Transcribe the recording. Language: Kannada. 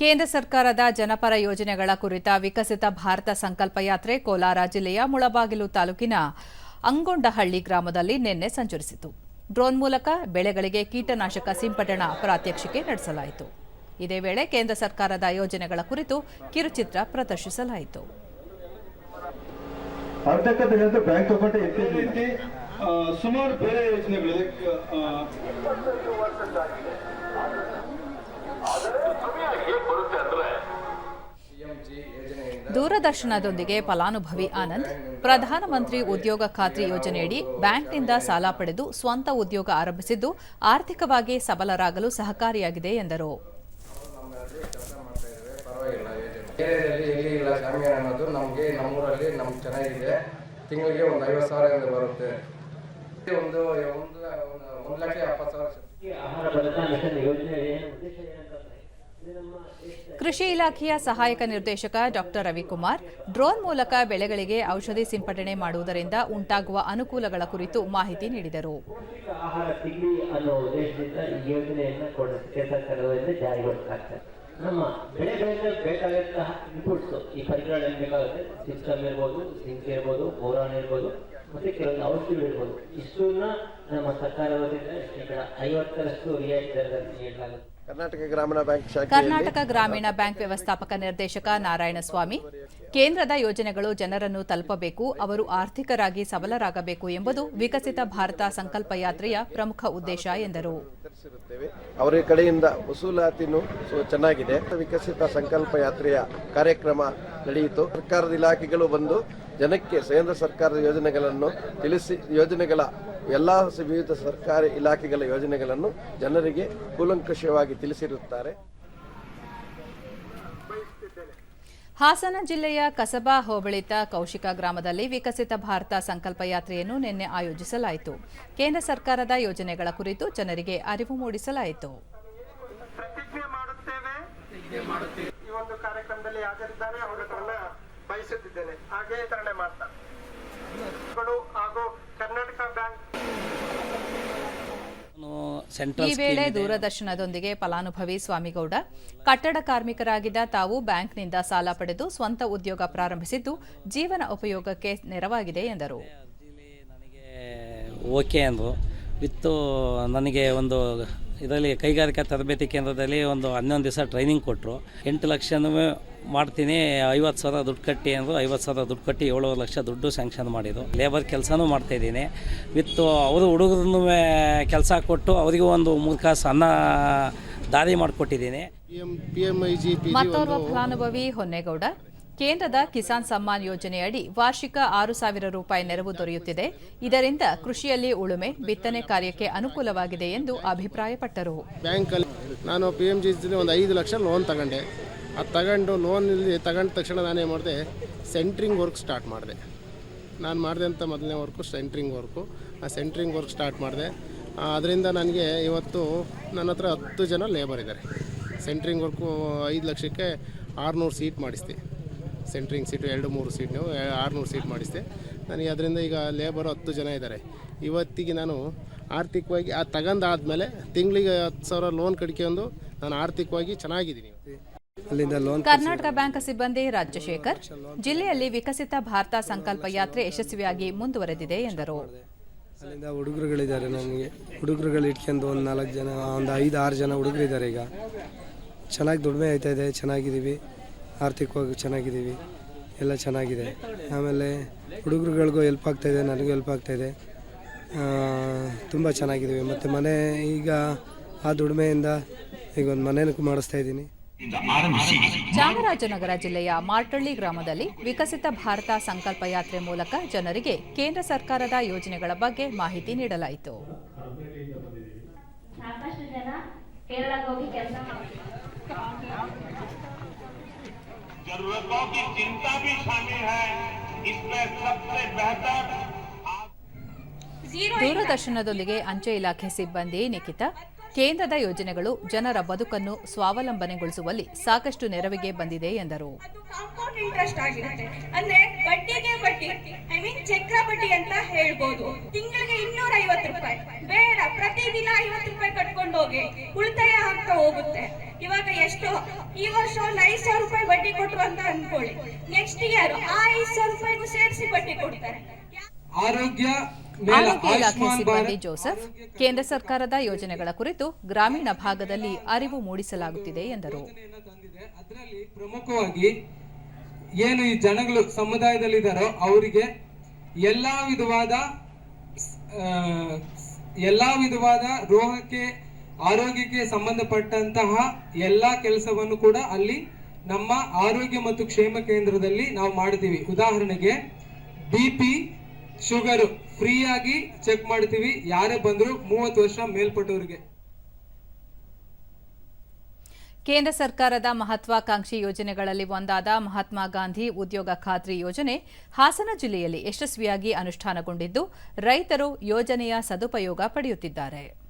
ಕೇಂದ್ರ ಸರ್ಕಾರದ ಜನಪರ ಯೋಜನೆಗಳ ಕುರಿತ ವಿಕಸಿತ ಭಾರತ ಸಂಕಲ್ಪ ಯಾತ್ರೆ ಕೋಲಾರ ಜಿಲ್ಲೆಯ ಮುಳಬಾಗಿಲು ತಾಲೂಕಿನ ಅಂಗೊಂಡಹಳ್ಳಿ ಗ್ರಾಮದಲ್ಲಿ ನಿನ್ನೆ ಸಂಚರಿಸಿತು. ಡ್ರೋನ್ ಮೂಲಕ ಬೆಳೆಗಳಿಗೆ ಕೀಟನಾಶಕ ಸಿಂಪಡಣಾ ಪ್ರಾತ್ಯಕ್ಷಿಕೆ ನಡೆಸಲಾಯಿತು. ಇದೇ ವೇಳೆ ಕೇಂದ್ರ ಸರ್ಕಾರದ ಯೋಜನೆಗಳ ಕುರಿತು ಕಿರುಚಿತ್ರ ಪ್ರದರ್ಶಿಸಲಾಯಿತು. ಸುಮಾರು ಬೇರೆ ಯೋಜನೆಗಳಿದೆ. ದೂರದರ್ಶನದೊಂದಿಗೆ ಫಲಾನುಭವಿ ಆನಂದ್ ಪ್ರಧಾನಮಂತ್ರಿ ಉದ್ಯೋಗ ಖಾತ್ರಿ ಯೋಜನೆಯಡಿ ಬ್ಯಾಂಕ್ನಿಂದ ಸಾಲ ಪಡೆದು ಸ್ವಂತ ಉದ್ಯೋಗ ಆರಂಭಿಸಿದ್ದು ಆರ್ಥಿಕವಾಗಿ ಸಬಲರಾಗಲು ಸಹಕಾರಿಯಾಗಿದೆ ಎಂದರು. ಪರವಾಗಿಲ್ಲ ಕೃಷಿ ಇಲಾಖೆಯ ಸಹಾಯಕ ನಿರ್ದೇಶಕ ಡಾಕ್ಟರ್ ರವಿಕುಮಾರ್, ಡ್ರೋನ್ ಮೂಲಕ ಬೆಳೆಗಳಿಗೆ ಔಷಧಿ ಸಿಂಪಡಣೆ ಮಾಡುವುದರಿಂದ ಉಂಟಾಗುವ ಅನುಕೂಲಗಳ ಕುರಿತು ಮಾಹಿತಿ ನೀಡಿದರು. ನಮ್ಮ ಬೆಳೆಗಳಿಗೆ ಬೇಕಾದಂತಹ ಇನ್ಪುಟ್ಸ್ ಈ ಪರಿಕರಗಳಲ್ಲಿ ಬೇಕಾಗುತ್ತೆ ಸಿಸ್ಟಮ್ ಇರ್ಬೋದು ಸಿಂಕ್ ಇರ್ಬೋದು ಬೋರಾನ್ ಇರ್ಬೋದು ಮತ್ತೆ ಕೆಲವೊಂದು ಔಷಧಿಗಳು ಇರ್ಬೋದು ಇಷ್ಟನ್ನ ನಮ್ಮ ಸರ್ಕಾರ ವತಿಯಿಂದ ಶೇಕಡ ಐವತ್ತರಷ್ಟು ರಿಯಾಯಿತಿ ದರದಲ್ಲಿ ನೀಡಲಾಗುತ್ತೆ. ಕರ್ನಾಟಕ ಗ್ರಾಮೀಣ ಬ್ಯಾಂಕ್ ಕರ್ನಾಟಕ ಗ್ರಾಮೀಣ ಬ್ಯಾಂಕ್ ವ್ಯವಸ್ಥಾಪಕ ನಿರ್ದೇಶಕ ನಾರಾಯಣಸ್ವಾಮಿ ಕೇಂದ್ರದ ಯೋಜನೆಗಳು ಜನರನ್ನು ತಲುಪಬೇಕು ಅವರು ಆರ್ಥಿಕರಾಗಿ ಸಬಲರಾಗಬೇಕು ಎಂಬುದು ವಿಕಸಿತ ಭಾರತ ಸಂಕಲ್ಪ ಯಾತ್ರೆಯ ಪ್ರಮುಖ ಉದ್ದೇಶ ಎಂದರು. ಅವರ ಕಡೆಯಿಂದ ವಸೂಲಾತಿನೂ ಚೆನ್ನಾಗಿದೆ. ವಿಕಸಿತ ಸಂಕಲ್ಪ ಯಾತ್ರೆಯ ಕಾರ್ಯಕ್ರಮ ನಡೆಯಿತು. ಸರ್ಕಾರದ ಇಲಾಖೆಗಳು ಬಂದು ಜನಕ್ಕೆ ಕೇಂದ್ರ ಸರ್ಕಾರದ ಯೋಜನೆಗಳನ್ನು ತಿಳಿಸಿ ಯೋಜನೆಗಳ ಎಲ್ಲ ವಿವಿಧ ಸರ್ಕಾರಿ ಇಲಾಖೆಗಳ ಯೋಜನೆಗಳನ್ನು ಜನರಿಗೆ ಕೂಲಂಕಷವಾಗಿ ತಿಳಿಸಿರುತ್ತಾರೆ. ಹಾಸನ ಜಿಲ್ಲೆಯ ಕಸಬಾ ಹೋಬಳಿತ ಕೌಶಿಕ ಗ್ರಾಮದಲ್ಲಿ ವಿಕಸಿತ ಭಾರತ ಸಂಕಲ್ಪ ಯಾತ್ರೆಯನ್ನು ನಿನ್ನೆ ಆಯೋಜಿಸಲಾಯಿತು. ಕೇಂದ್ರ ಸರ್ಕಾರದ ಯೋಜನೆಗಳ ಕುರಿತು ಜನರಿಗೆ ಅರಿವು ಮೂಡಿಸಲಾಯಿತು. ಪ್ರತಿಜ್ಞೆ ಮಾಡುತ್ತೇವೆ. ಈ ಒಂದು ಕಾರ್ಯಕ್ರಮದಲ್ಲಿ ಹಾಜರಿದ್ದಾರೆ. ಬಯಸುತ್ತಿದ್ದೇನೆ. ಹಾಗೆ ವಿತರಣೆ ಮಾಡ್ತಾರೆ. ಹಾಗೂ ಕರ್ನಾಟಕ ಬ್ಯಾಂಕ್ ಈ ವೇಳೆ ದೂರದರ್ಶನದೊಂದಿಗೆ ಫಲಾನುಭವಿ ಸ್ವಾಮಿಗೌಡ ಕಟ್ಟಡ ಕಾರ್ಮಿಕರಾಗಿದ್ದ ತಾವು ಬ್ಯಾಂಕ್ನಿಂದ ಸಾಲ ಪಡೆದು ಸ್ವಂತ ಉದ್ಯೋಗ ಪ್ರಾರಂಭಿಸಿದ್ದು ಜೀವನ ಉಪಯೋಗಕ್ಕೆ ನೆರವಾಗಿದೆ ಎಂದರು. ನನಗೆ ಓಕೆ ಅಂದರು. ವಿತ್ತು ನನಗೆ ಒಂದು ಇದರಲ್ಲಿ ಕೈಗಾರಿಕಾ ತರಬೇತಿ ಕೇಂದ್ರದಲ್ಲಿ ಒಂದು ಹನ್ನೊಂದು ದಿವಸ ಟ್ರೈನಿಂಗ್ ಕೊಟ್ಟರು ಎಂಟು ಲಕ್ಷನೂ ಮಾಡ್ತೀನಿ ಐವತ್ತು ಸಾವಿರ ದುಡ್ಡು ಕಟ್ಟಿ ಅಂದರು ಐವತ್ತು ಸಾವಿರ ದುಡ್ಡು ಕಟ್ಟಿ ಏಳುವರೆ ಲಕ್ಷ ದುಡ್ಡು ಸ್ಯಾಂಕ್ಷನ್ ಮಾಡಿದರು. ಲೇಬರ್ ಕೆಲಸನೂ ಮಾಡ್ತಾಯಿದ್ದೀನಿ ವಿತ್ ಅವರು ಹುಡುಗರನ್ನು ಕೆಲಸ ಕೊಟ್ಟು ಅವರಿಗೂ ಒಂದು ಮೂರು ಕಾಸು ಅನ್ನ ದಾರಿ ಮಾಡಿಕೊಟ್ಟಿದ್ದೀನಿ. ಫಲಾನುಭವಿ ಹೊನ್ನೇಗೌಡ. ಕೇಂದ್ರದ ಕಿಸಾನ್ ಸಮ್ಮಾನ್ ಯೋಜನೆಯಡಿ ವಾರ್ಷಿಕ ಆರು ಸಾವಿರ ರೂಪಾಯಿ ನೆರವು ದೊರೆಯುತ್ತಿದೆ. ಇದರಿಂದ ಕೃಷಿಯಲ್ಲಿ ಉಳುಮೆ, ಬಿತ್ತನೆ ಕಾರ್ಯಕ್ಕೆ ಅನುಕೂಲವಾಗಿದೆ ಎಂದು ಅಭಿಪ್ರಾಯಪಟ್ಟರು. ಬ್ಯಾಂಕಲ್ಲಿ ನಾನು ಪಿ ಎಂ ಜಿ ಒಂದು ಐದು ಲಕ್ಷ ಲೋನ್ ತಗೊಂಡೆ. ಅದು ತಗೊಂಡು ಲೋನ್ ಇಲ್ಲಿ ತಗೊಂಡ ತಕ್ಷಣ ನಾನೇನು ಮಾಡಿದೆ? ಸೆಂಟ್ರಿಂಗ್ ವರ್ಕ್ ಸ್ಟಾರ್ಟ್ ಮಾಡಿದೆ. ನಾನು ಮಾಡಿದಂಥ ಮೊದಲನೇ ವರ್ಕು, ಸೆಂಟ್ರಿಂಗ್ ವರ್ಕು. ಆ ಸೆಂಟ್ರಿಂಗ್ ವರ್ಕ್ ಸ್ಟಾರ್ಟ್ ಮಾಡಿದೆ. ಅದರಿಂದ ನನಗೆ ಇವತ್ತು ನನ್ನ ಹತ್ರ ಹತ್ತು ಜನ ಲೇಬರ್ ಇದ್ದಾರೆ ಸೆಂಟ್ರಿಂಗ್ ವರ್ಕು ಐದು ಲಕ್ಷಕ್ಕೆ ಆರುನೂರು ಸೀಟ್ ಮಾಡಿಸ್ದೆ. ಸೆಂಟ್ರಿಂಗ್ ಸೀಟು ಎರಡು ಮೂರು ಸೀಟ್ ಆರುನೂರು ಸೀಟ್ ಮಾಡಿಸಿದೆ. ನನಗೆ ಅದರಿಂದ ಈಗ ಲೇಬರ್ ಹತ್ತು ಜನ ಇದ್ದಾರೆ. ಇವತ್ತಿಗೆ ನಾನು ಆರ್ಥಿಕವಾಗಿ ಆ ತಗೊಂಡಾದ್ಮೇಲೆ ತಿಂಗಳಿಗೆ ಹತ್ತು ಸಾವಿರ ಲೋನ್ ಕಡ್ಕೊಂಡು ನಾನು ಆರ್ಥಿಕವಾಗಿ ಚೆನ್ನಾಗಿದ್ದೀನಿ ಅಲ್ಲಿಂದ ಲೋನ್ ಕರ್ನಾಟಕ ಬ್ಯಾಂಕ್ ಸಿಬ್ಬಂದಿ ರಾಜಶೇಖರ್ ಜಿಲ್ಲೆಯಲ್ಲಿ ವಿಕಸಿತ ಭಾರತ ಸಂಕಲ್ಪ ಯಾತ್ರೆ ಯಶಸ್ವಿಯಾಗಿ ಮುಂದುವರೆದಿದೆ ಎಂದರು. ಅಲ್ಲಿಂದ ಹುಡುಗರುಗಳಿದ್ದಾರೆ ನಮಗೆ. ಹುಡುಗರುಗಳು ಇಟ್ಕೊಂಡು ಒಂದು ನಾಲ್ಕು ಜನ ಒಂದು ಐದು ಆರು ಜನ ಹುಡುಗರಿದ್ದಾರೆ ಈಗ. ಚೆನ್ನಾಗಿ ದುಡಿಮೆ ಆಯ್ತಾ ಇದೆ ಚೆನ್ನಾಗಿದ್ದೀವಿ. ಆರ್ಥಿಕವಾಗಿ ಚೆನ್ನಾಗಿದ್ದೀವಿ. ಎಲ್ಲ ಚೆನ್ನಾಗಿದೆ. ಆಮೇಲೆ ಹುಡುಗರುಗಳಿಗೂ ಹೆಲ್ಪ್ ಆಗ್ತಾಯಿದೆ ನನಗೂ ಹೆಲ್ಪ್ ಆಗ್ತಾಯಿದೆ ತುಂಬ ಚೆನ್ನಾಗಿದ್ದೀವಿ. ಮತ್ತು ಮನೆ ಈಗ ಆ ದುಡಿಮೆಯಿಂದ ಈಗ ಒಂದು ಮನೇನೂ ಮಾಡಿಸ್ತಾ ಇದ್ದೀನಿ. ಚಾಮರಾಜನಗರ ಜಿಲ್ಲೆಯ ಮಾರ್ಟಳ್ಳಿ ಗ್ರಾಮದಲ್ಲಿ ವಿಕಸಿತ ಭಾರತ ಸಂಕಲ್ಪ ಯಾತ್ರೆ ಮೂಲಕ ಜನರಿಗೆ ಕೇಂದ್ರ ಸರ್ಕಾರದ ಯೋಜನೆಗಳ ಬಗ್ಗೆ ಮಾಹಿತಿ ನೀಡಲಾಯಿತು. ಸಾಕಷ್ಟು ಜನ ಹೋಗಿ ಕೆಲಸ ಮಾಡ್ತಾರೆ जरूरतों की चिंता भी शामिल है इसमें सबसे बेहतर ದೂರದರ್ಶನದೊಂದಿಗೆ ಅಂಚೆ ಇಲಾಖೆ ಸಿಬ್ಬಂದಿ ನಿಖಿತಾ ಕೇಂದ್ರದ ಯೋಜನೆಗಳು ಜನರ ಬದುಕನ್ನು ಸ್ವಾವಲಂಬನೆಗೊಳಿಸುವಲ್ಲಿ ಸಾಕಷ್ಟು ನೆರವಿಗೆ ಬಂದಿದೆ ಎಂದರು ಕಾಂಪೌಂಡ್ ಇಂಟ್ರೆಸ್ಟ್ ಆಗಿರುತ್ತೆ ಅಂದ್ರೆ ಬಡ್ಡಿಗೆ ಬಡ್ಡಿ ಐ ಮೀನ್ ಚಕ್ರ ಬಡ್ಡಿ ಅಂತ ಹೇಳ್ಬೋದು ತಿಂಗಳಿಗೆ ಇನ್ನೂರ ಐವತ್ತು ರೂಪಾಯಿ ಬೇಡ ಪ್ರತಿದಿನ ಐವತ್ತು ರೂಪಾಯಿ ಕಟ್ಕೊಂಡು ಹೋಗಿ ಉಳಿತಾಯ ಆಗ್ತಾ ಹೋಗುತ್ತೆ ಇವಾಗ ಎಷ್ಟು ಈ ವರ್ಷ ಒಂದು ಐದು ಸಾವಿರ ರೂಪಾಯಿ ಬಡ್ಡಿ ಕೊಟ್ರು ಅಂತ ಅನ್ಕೊಳ್ಳಿ. ನೆಕ್ಸ್ಟ್ ಇಯರ್ ಆ ಐದು ಸಾವಿರ ರೂಪಾಯಿಗೂ ಸೇರಿಸಿ ಬಡ್ಡಿ ಕೊಡ್ತಾರೆ. ಆರೋಗ್ಯ ಇಲಾಖೆ ಸಿಬ್ಬಂದಿ ಜೋಸೆಫ್ ಕೇಂದ್ರ ಸರ್ಕಾರದ ಯೋಜನೆಗಳ ಕುರಿತು ಗ್ರಾಮೀಣ ಭಾಗದಲ್ಲಿ ಅರಿವು ಮೂಡಿಸಲಾಗುತ್ತಿದೆ ಎಂದರು. ಅದರಲ್ಲಿ ಪ್ರಮುಖವಾಗಿ ಏನು ಈ ಜನಗಳು ಸಮುದಾಯದಲ್ಲಿದ್ದಾರೋ ಅವರಿಗೆ ಎಲ್ಲಾ ವಿಧವಾದ ಎಲ್ಲಾ ವಿಧವಾದ ರೋಗಕ್ಕೆ ಆರೋಗ್ಯಕ್ಕೆ ಸಂಬಂಧಪಟ್ಟಂತಹ ಎಲ್ಲಾ ಕೆಲಸವನ್ನು ಕೂಡ ಅಲ್ಲಿ ನಮ್ಮ ಆರೋಗ್ಯ ಮತ್ತು ಕ್ಷೇಮ ಕೇಂದ್ರದಲ್ಲಿ ನಾವು ಮಾಡ್ತೀವಿ. ಉದಾಹರಣೆಗೆ ಬಿ ಪಿ ಶುಗರು ಫ್ರೀಯಾಗಿ ಚೆಕ್ ಮಾಡ್ತೀವಿ. ಯಾರೇ ಬಂದ್ರು ಮೂವತ್ತು ವರ್ಷ ಮೇಲ್ಪಟ್ಟವರಿಗೆ. ಕೇಂದ್ರ ಸರ್ಕಾರದ ಮಹತ್ವಾಕಾಂಕ್ಷಿ ಯೋಜನೆಗಳಲ್ಲಿ ಒಂದಾದ ಮಹಾತ್ಮ ಗಾಂಧಿ ಉದ್ಯೋಗ ಖಾತ್ರಿ ಯೋಜನೆ ಹಾಸನ ಜಿಲ್ಲೆಯಲ್ಲಿ ಯಶಸ್ವಿಯಾಗಿ ಅನುಷ್ಠಾನಗೊಂಡಿದ್ದು, ರೈತರು ಯೋಜನೆಯ ಸದುಪಯೋಗ ಪಡೆಯುತ್ತಿದ್ದಾರೆ.